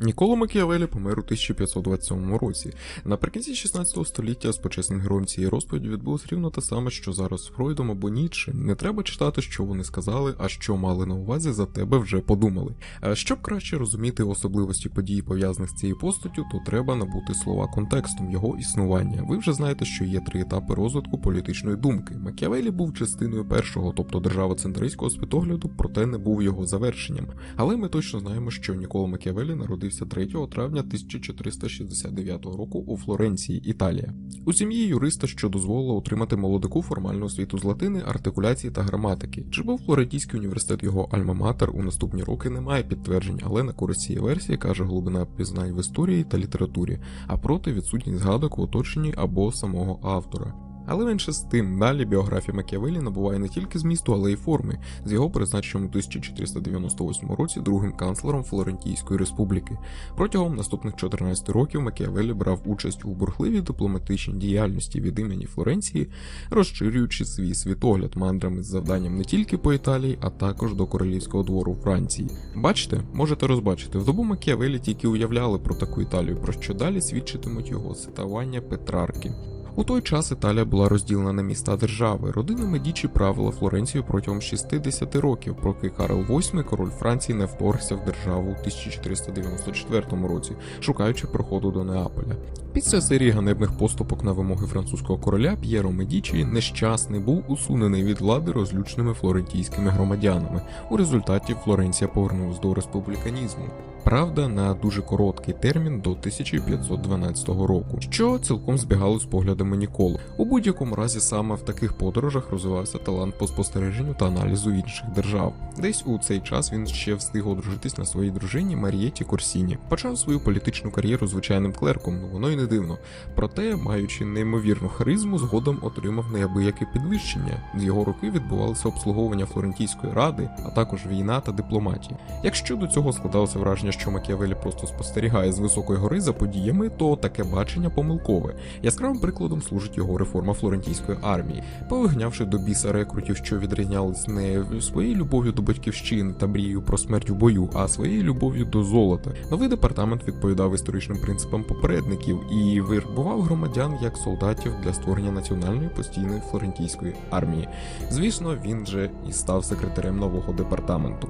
Ніколо Макіавелі помер у 1527 році. Наприкінці 16 століття з почесним героєм цієї розповіді відбулось рівно те саме, що зараз з Фройдом або Ніцше. Не треба читати, що вони сказали, а що мали на увазі за тебе вже подумали. А щоб краще розуміти особливості подій, пов'язаних з цією постаттю, то треба набути слова контекстом його існування. Ви вже знаєте, що є три етапи розвитку політичної думки. Макіавелі був частиною першого, тобто державоцентристського світогляду, проте не був його завершенням. Але ми точно знаємо, що Ніколо Макіавелі народився 3 травня 1469 року у Флоренції, Італія. У сім'ї юриста, що дозволило отримати молодику формальну освіту з латини, артикуляції та граматики. Чи був Флорентійський університет його альма-матер у наступні роки немає підтверджень, але на користь цієї версії каже глибина пізнань в історії та літературі, а проти відсутність згадок в оточенні або самого автора. Але менше з тим, далі біографія Макіавелі набуває не тільки змісту, але й форми, з його призначенням у 1498 році другим канцлером Флорентійської республіки. Протягом наступних 14 років Макіавелі брав участь у бурхливій дипломатичній діяльності від імені Флоренції, розширюючи свій світогляд мандрами з завданням не тільки по Італії, а також до королівського двору Франції. Бачите, можете розбачити, в добу Макіавелі тільки уявляли про таку Італію, про що далі свідчитимуть його цитування Петрарки. У той час Італія була розділена на міста держави. Родина Медічі правила Флоренцію протягом 60 років, поки Карл VIII, король Франції, не вторгся в державу у 1494 році, шукаючи проходу до Неаполя. Після серії ганебних поступок на вимоги французького короля П'єро Медічі нещасний був усунений від влади розлюченими флорентійськими громадянами. У результаті Флоренція повернулась до республіканізму. Правда, на дуже короткий термін до 1512 року, що цілком збігало з поглядами Ніколи. У будь-якому разі саме в таких подорожах розвивався талант по спостереженню та аналізу інших держав. Десь у цей час він ще встиг одружитись на своїй дружині Марієті Корсіні. Почав свою політичну кар'єру звичайним клерком, ну воно й не дивно. Проте, маючи неймовірну харизму, згодом отримав неабияке підвищення. З його руки відбувалося обслуговування Флорентійської ради, а також війна та дипломатія. Якщо до цього складалося враження, що Макіавелі просто спостерігає з високої гори за подіями, то таке бачення помилкове. Яскравим прикладом служить його реформа флорентійської армії, повигнявши до біса рекрутів, що відрізнялись не своєю любов'ю до батьківщини та мрією про смерть у бою, а своєю любов'ю до золота. Новий департамент відповідав історичним принципам попередників і вирбував громадян як солдатів для створення національної постійної флорентійської армії. Звісно, він же і став секретарем нового департаменту.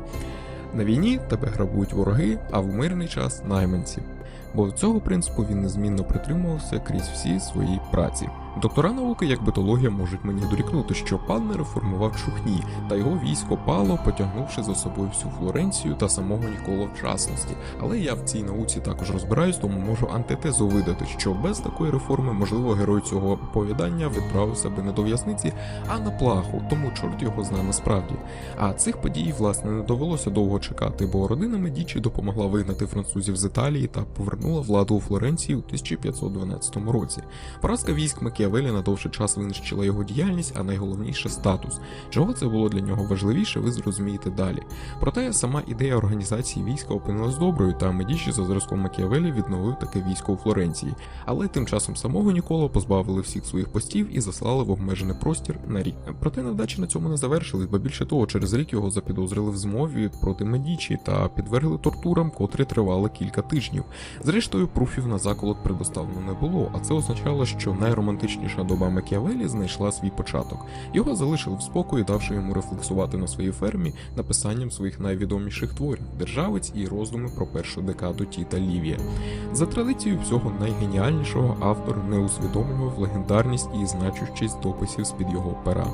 На війні тебе грабують вороги, а в мирний час найманці. Бо цього принципу він незмінно притримувався крізь всі свої праці. Доктора науки, як битологія, можуть мені дорікнути, що пан не реформував чухні, та його військо пало, потягнувши за собою всю Флоренцію та самого Нікола в частності. Але я в цій науці також розбираюсь, тому можу антитезу видати, що без такої реформи, можливо, герой цього оповідання відправився би не до в'язниці, а на плаху, тому чорт його знає насправді. А цих подій, власне, не довелося довго чекати, бо родина Медічі допомогла вигнати французів з Італії та повернула владу у Флоренції у 1512 році. Поразка військ Макіавелі на довший час винищила його діяльність, а найголовніше статус. Чого це було для нього важливіше, ви зрозумієте далі. Проте сама ідея організації війська опинилась доброю, та Медічі за зразком Макіавелі відновив таке військо у Флоренції. Але тим часом самого Нікола позбавили всіх своїх постів і заслали в обмежений простір на рік. Проте невдачі на цьому не завершились, бо більше того, через рік його запідозрили в змові проти Медічі та підвергли тортурам, котрі тривали кілька тижнів. Зрештою, пруфів на заколот предоставлено не було, а це означало, що найромантичніша доба Макіавелі знайшла свій початок. Його залишили в спокої, давши йому рефлексувати на своїй фермі написанням своїх найвідоміших творів державець і роздуми про першу декаду Тіта Лівія. За традицією всього найгеніальнішого автор не усвідомлював легендарність і значущість дописів з під його пера.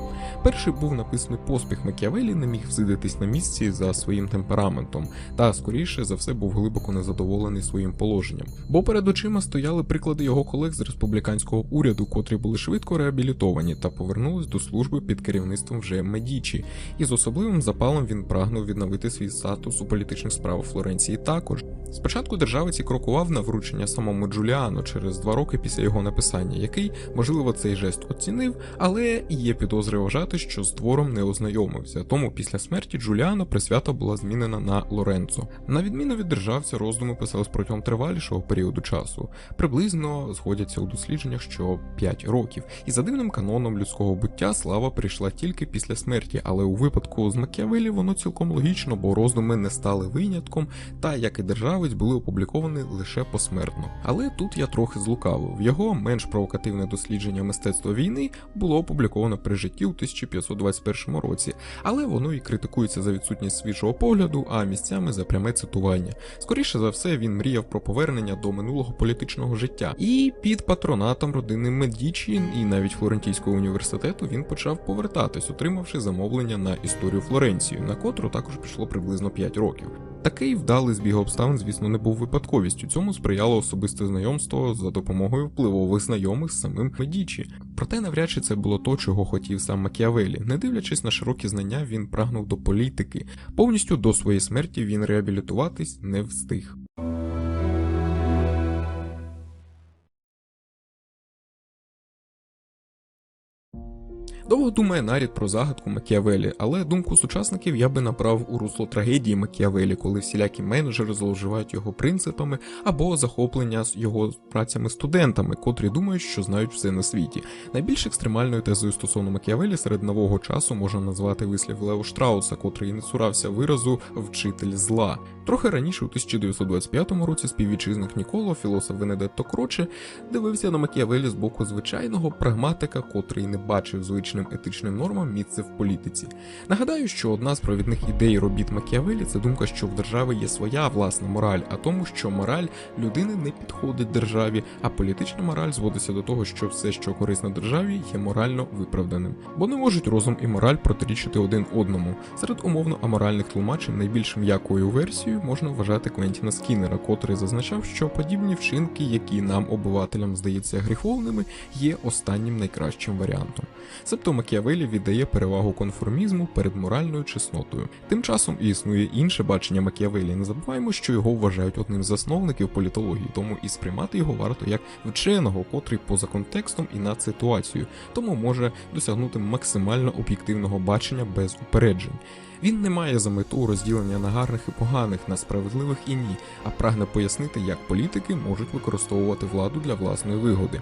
Перший був написаний поспіх Макіавелі, не міг всидитись на місці за своїм темпераментом, та скоріше за все був глибоко незадоволений своїм положенням. Бо перед очима стояли приклади його колег з республіканського уряду, котрі були швидко реабілітовані та повернулись до служби під керівництвом вже Медічі, і з особливим запалом він прагнув відновити свій статус у політичних справах Флоренції також. Спочатку державець і крокував на вручення самому Джуліану через два роки після його написання, який, можливо, цей жест оцінив, але є підозри вважати, що з твором не ознайомився. Тому після смерті Джуліана присвята була змінена на Лоренцо. На відміну від державця, роздуми писались протягом тривалішого періоду часу, приблизно згодяться у дослідженнях, що 5 років. І за дивним каноном людського буття слава прийшла тільки після смерті, але у випадку з Макіавелі воно цілком логічно, бо роздуми не стали винятком, та як і державець були опубліковані лише посмертно. Але тут я трохи злукавив. Його менш провокативне дослідження мистецтва війни було опубліковано при житті у 1521 році, але воно і критикується за відсутність свіжого погляду, а місцями за пряме цитування. Скоріше за все, він мріяв про повернення до минулого політичного життя. І під патронатом родини Медічі і навіть Флорентійського університету він почав повертатись, отримавши замовлення на історію Флоренції, на котру також пішло приблизно 5 років. Такий вдалий збіг обставин, звісно, не був випадковістю. Цьому сприяло особисте знайомство за допомогою впливових знайомих з самим Медічі. Проте навряд чи це було то, чого хотів сам Макіавелі. Не дивлячись на широкі знання, він прагнув до політики. Повністю до своєї смерті він реабілітуватись не встиг. Довго думає наряд про загадку Макіавелі, але думку сучасників я би направив у русло трагедії Макіавелі, коли всілякі менеджери зловживають його принципами або захоплення з його працями студентами, котрі думають, що знають все на світі. Найбільш екстремальною тезою стосовно Макіавелі серед нового часу можна назвати вислів Лео Штрауса, котрий не цурався виразу вчитель зла. Трохи раніше, у 1925 році, співвітчизник Ніколо, філософ Венедетто Кроче, дивився на Макіавелі з боку звичайного прагматика, котрий не бачив звичним етичним нормам місце в політиці. Нагадаю, що одна з провідних ідей робіт Макіавелі це думка, що в держави є своя власна мораль, а тому, що мораль людини не підходить державі, а політична мораль зводиться до того, що все, що корисно державі, є морально виправданим, бо не можуть розум і мораль протирічити один одному. Серед умовно аморальних тлумачень найбільш м'якою версією можна вважати Квентіна Скіннера, котрий зазначав, що подібні вчинки, які нам, обивателям, здається гріховними, є останнім найкращим варіантом. Себто Макіавелі віддає перевагу конформізму перед моральною чеснотою. Тим часом і існує інше бачення Макіавелі. Не забуваємо, що його вважають одним з засновників політології, тому і сприймати його варто як вченого, котрий поза контекстом і над ситуацією, тому може досягнути максимально об'єктивного бачення без упереджень. Він не має за мету розділення на гарних і поганих, на справедливих і ні, а прагне пояснити, як політики можуть використовувати владу для власної вигоди.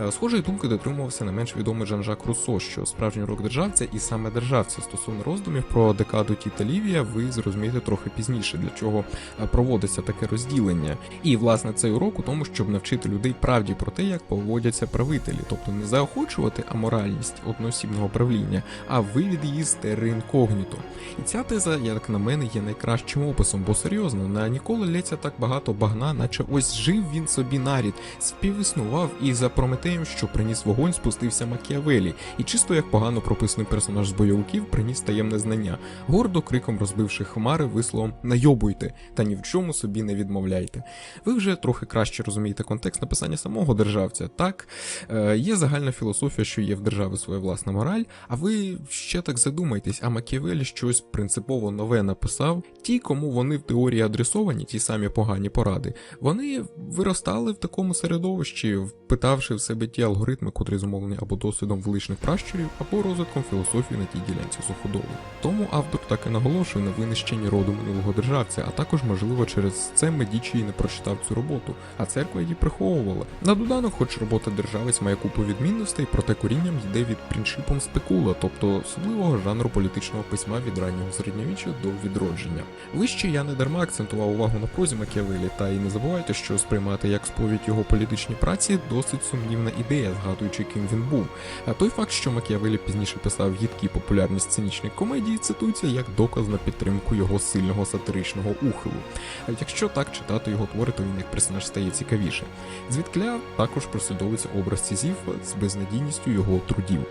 Е, Схожої думки дотримувався не менш відомий Жан-Жак Руссо, що справжній урок державця і саме державця стосовно роздумів про декаду Тіта Лівія ви зрозумієте трохи пізніше, для чого е, проводиться таке розділення. І власне цей урок у тому, щоб навчити людей правді про те, як поводяться правителі, тобто не заохочувати аморальність одноосібного правління, а вивід її з терри інкогніто. І ця теза, як на мене, є найкращим описом, бо серйозно на ніколи лється так багато багна, наче ось жив він собі нарід, співіснував і за Прометеєм, що приніс вогонь, спустився Макіавелі, і чисто як погано прописаний персонаж з бойовиків приніс таємне знання, гордо криком розбивши хмари висловом найобуйте та ні в чому собі не відмовляйте. Ви вже трохи краще розумієте контекст написання самого державця. Так, е, є загальна філософія, що є в держави своя власна мораль, а ви ще так задумайтесь, а Макіавелі щось принципово нове написав. Ті, кому вони в теорії адресовані, ті самі погані поради, вони виростали в такому середовищі, впитавши в себе ті алгоритми, котрі зумовлені або досвідом величних пращурів, або розвитком філософії на тій ділянці суходолу. Тому автор так і наголошує на винищенні роду минулого державця, а також, можливо, через це Медічі і не прочитав цю роботу, а церква її приховувала. На доданок, хоч робота державець має купу відмінностей, проте корінням йде від принципом спекула, тобто особливого жанру політичного письма від раннього середньовіччя до відродження. Вище я не дарма акцентував увагу на прозі Макіавелі, та і не забувайте, що сприймати як сповідь його політичні праці досить сумнівна ідея, згадуючи, ким він був. А той факт, що Макіавелі пізніше писав гідкі популярні сценічні комедії, цитується як доказ на підтримку його сильного сатиричного ухилу. А якщо так читати його твори, то він як персонаж стає цікавіше. Звідкля також прослідовується образ Сізіфа з безнадійністю його трудів.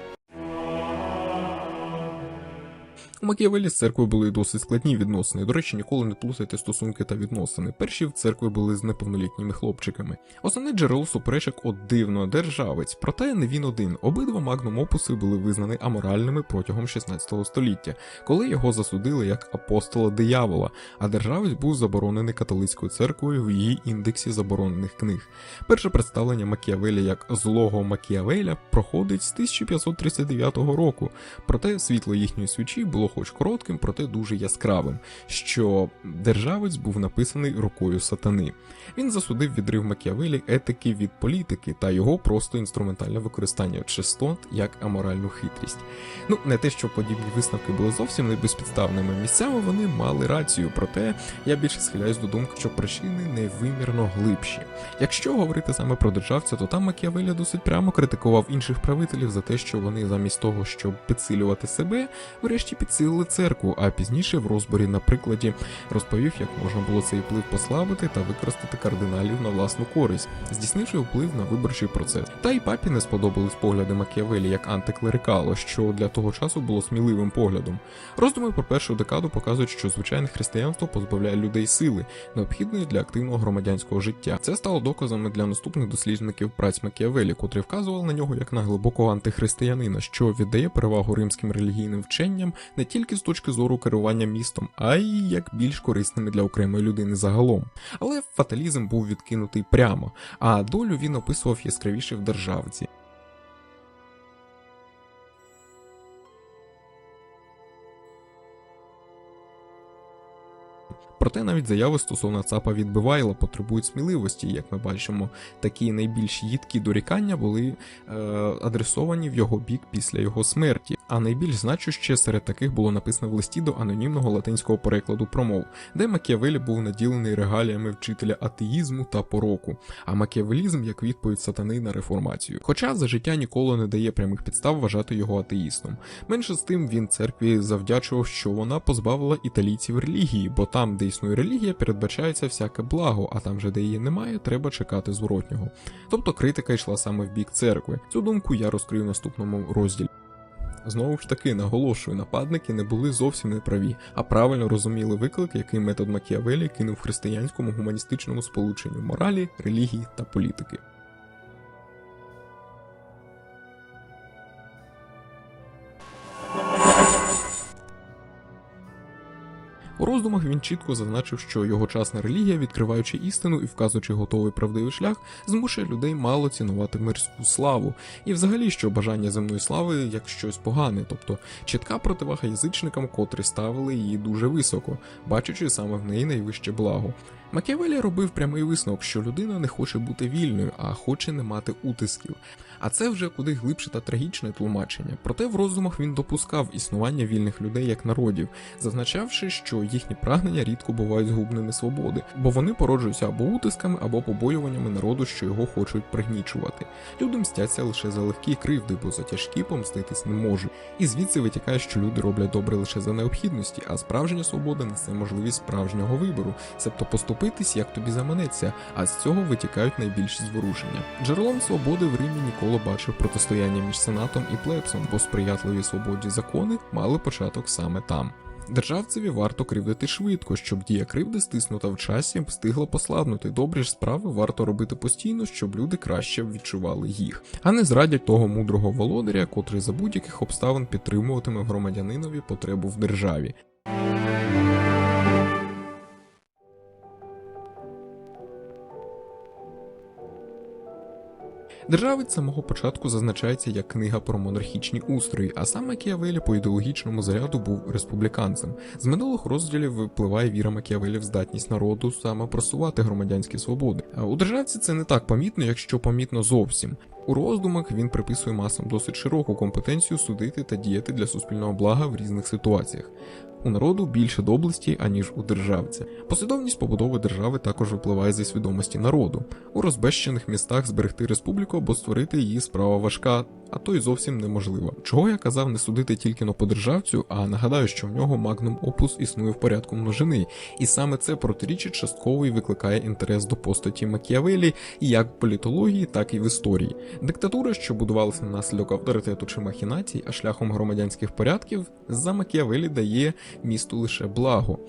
У Макіавелі з церквою були досить складні відносини. До речі, ніколи не плутайте стосунки та відносини. Перші в церкві були з неповнолітніми хлопчиками. Основне джерело суперечок от дивно державець, проте не він один. Обидва магнум опуси були визнані аморальними протягом 16 століття, коли його засудили як апостола диявола, а державець був заборонений католицькою церквою в її індексі заборонених книг. Перше представлення Макіавелі як злого Макіавеля проходить з 1539 року, проте світло їхньої свічі було хоч коротким, проте дуже яскравим, що державець був написаний рукою сатани. Він засудив відрив Макіавелі етики від політики та його просто інструментальне використання чистот як аморальну хитрість. Ну, не те, що подібні висновки були зовсім не безпідставними місцями, вони мали рацію, проте я більше схиляюсь до думки, що причини невимірно глибші. Якщо говорити саме про державця, то там Макіавелі досить прямо критикував інших правителів за те, що вони замість того, щоб підсилювати себе, врешті підсилили церкву, а пізніше в розборі на прикладі розповів, як можна було цей вплив послабити та використати кардиналів на власну користь, здійснивши вплив на виборчий процес. Та й папі не сподобались погляди Макіавелі як антиклерикала, що для того часу було сміливим поглядом. Роздуми про першу декаду показують, що звичайне християнство позбавляє людей сили, необхідної для активного громадянського життя. Це стало доказами для наступних дослідників праць Макіавелі, котрі вказували на нього як на глибокого антихристиянина, що віддає перевагу римським релігійним вченням не тільки з точки зору керування містом, а й як більш корисними для окремої людини загалом. Але фаталізм був відкинутий прямо, а долю він описував яскравіше в державці. Проте навіть заяви стосовно ЦАПа від Бивайла потребують сміливості, як ми бачимо, такі найбільш їдкі дорікання були е, адресовані в його бік після його смерті. А найбільш значуще серед таких було написано в листі до анонімного латинського перекладу промов, де Макіавелі був наділений регаліями вчителя атеїзму та пороку, а макіавелізм як відповідь сатани на реформацію. Хоча за життя ніколи не дає прямих підстав вважати його атеїстом. Менше з тим він церкві завдячував, що вона позбавила італійців релігії, бо там, де існує релігія, передбачається всяке благо, а там же, де її немає, треба чекати зворотнього. Тобто критика йшла саме в бік церкви. Цю думку я розкрию в наступному розділі. Знову ж таки, наголошую, нападники не були зовсім неправі, а правильно розуміли виклик, який метод Макіавелі кинув християнському гуманістичному сполученню моралі, релігії та політики. У роздумах він чітко зазначив, що йогочасна релігія, відкриваючи істину і вказуючи готовий правдивий шлях, змушує людей мало цінувати мирську славу, і взагалі, що бажання земної слави як щось погане, тобто чітка противага язичникам, котрі ставили її дуже високо, бачачи саме в неї найвище благо. Макіавелі робив прямий висновок, що людина не хоче бути вільною, а хоче не мати утисків. А це вже куди глибше та трагічне тлумачення. Проте в роздумах він допускав існування вільних людей як народів, зазначавши, що їхні прагнення рідко бувають згубними свободи, бо вони породжуються або утисками, або побоюваннями народу, що його хочуть пригнічувати. Люди мстяться лише за легкі кривди, бо за тяжкі помститись не можуть. І звідси витікає, що люди роблять добре лише за необхідності, а справжня свобода несе можливість справжнього вибору, себто поступитись, як тобі заманеться, а з цього витікають найбільші зворушення. Джерелом свободи в Римі ніколи бачив протистояння між сенатом і плебсом, бо сприятливі свободі закони мали початок саме там. Державцеві варто кривдити швидко, щоб дія кривди стиснута в часі встигла послабнути. Добрі ж справи варто робити постійно, щоб люди краще відчували їх, а не зрадять того мудрого володаря, котрий за будь-яких обставин підтримуватиме громадянинові потребу в державі. Державець з самого початку зазначається як книга про монархічні устрої, а сам Макіавелі по ідеологічному заряду був республіканцем. З минулих розділів випливає віра Макіавелі в здатність народу саме просувати громадянські свободи. А у державці це не так помітно, якщо помітно зовсім. У роздумах він приписує масам досить широку компетенцію судити та діяти для суспільного блага в різних ситуаціях. У народу більше доблесті, аніж у державця. Послідовність побудови держави також випливає зі свідомості народу. У розбещених містах зберегти республіку або створити її справа важка, а то й зовсім неможлива. Чого я казав не судити тільки но по державцю, а нагадаю, що в нього магнум опус існує в порядку множини, і саме це протирічить частково і викликає інтерес до постаті Макіавелі як в політології, так і в історії. Диктатура, що будувалася наслідок авторитету чи махінацій, а шляхом громадянських порядків, за Макіавелі дає місту лише благо.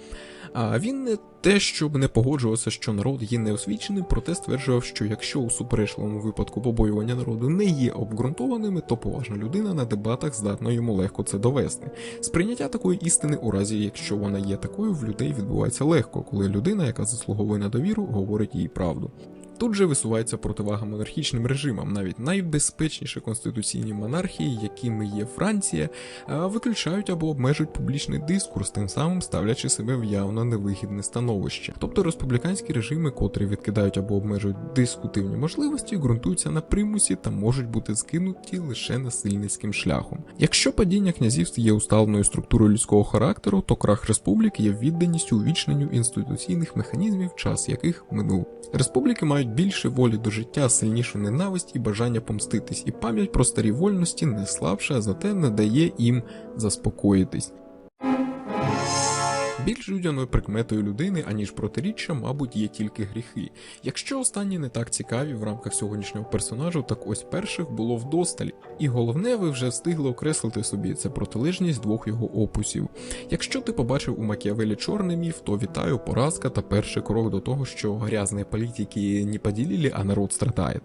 А він не те, щоб не погоджувався, що народ є неосвіченим, проте стверджував, що якщо у суперечливому випадку побоювання народу не є обґрунтованими, то поважна людина на дебатах здатна йому легко це довести. Сприйняття такої істини, у разі якщо вона є такою, в людей відбувається легко, коли людина, яка заслуговує на довіру, говорить їй правду. Тут же висувається противага монархічним режимам, навіть найбезпечніші конституційні монархії, якими є Франція, виключають або обмежують публічний дискурс, тим самим ставлячи себе в явно невигідне становище. Тобто республіканські режими, котрі відкидають або обмежують дискутивні можливості, ґрунтуються на примусі та можуть бути скинуті лише насильницьким шляхом. Якщо падіння князівств є усталеною структурою людського характеру, то крах республік є відданістю увічненню інституційних механізмів, час яких минув. Республіки мають більше волі до життя, сильнішу ненависть і бажання помститись, і пам'ять про старі вольності не слабша, зате не дає їм заспокоїтись. Більш людяною прикметою людини, аніж протиріччя, мабуть, є тільки гріхи. Якщо останні не так цікаві в рамках сьогоднішнього персонажу, так ось перших було вдосталь. І головне, ви вже встигли окреслити собі це протилежність двох його опусів. Якщо ти побачив у Макіавелі чорний міф, то вітаю, поразка та перший крок до того, що грязні політики не поділили, а народ страдає.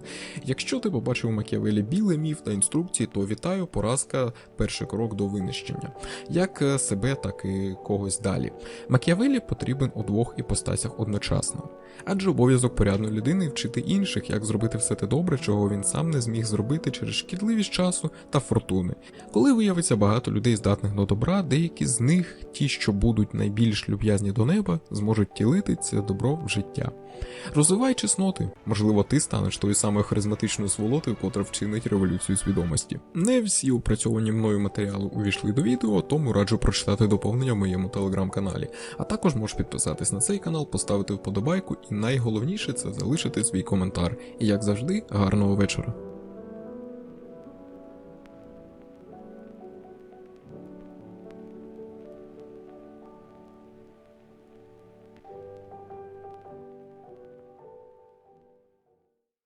Якщо ти побачив у Макіавелі білий міф та інструкції, то вітаю, поразка перший крок до винищення, як е, себе, так і когось далі. Макіавелі потрібен у двох іпостасях одночасно, адже обов'язок порядної людини вчити інших, як зробити все те добре, чого він сам не зміг зробити через шкідливість часу та фортуни. Коли виявиться багато людей, здатних до добра, деякі з них, ті, що будуть найбільш люб'язні до неба, зможуть тілити це добро в життя. Розвивай чесноти, можливо, ти станеш тою самою харизматичною сволотою, котра вчинить революцію свідомості. Не всі опрацьовані мною матеріали увійшли до відео, тому раджу прочитати доповнення в моєму телеграм-каналі. А також можеш підписатись на цей канал, поставити вподобайку і найголовніше це залишити свій коментар. І як завжди, гарного вечора.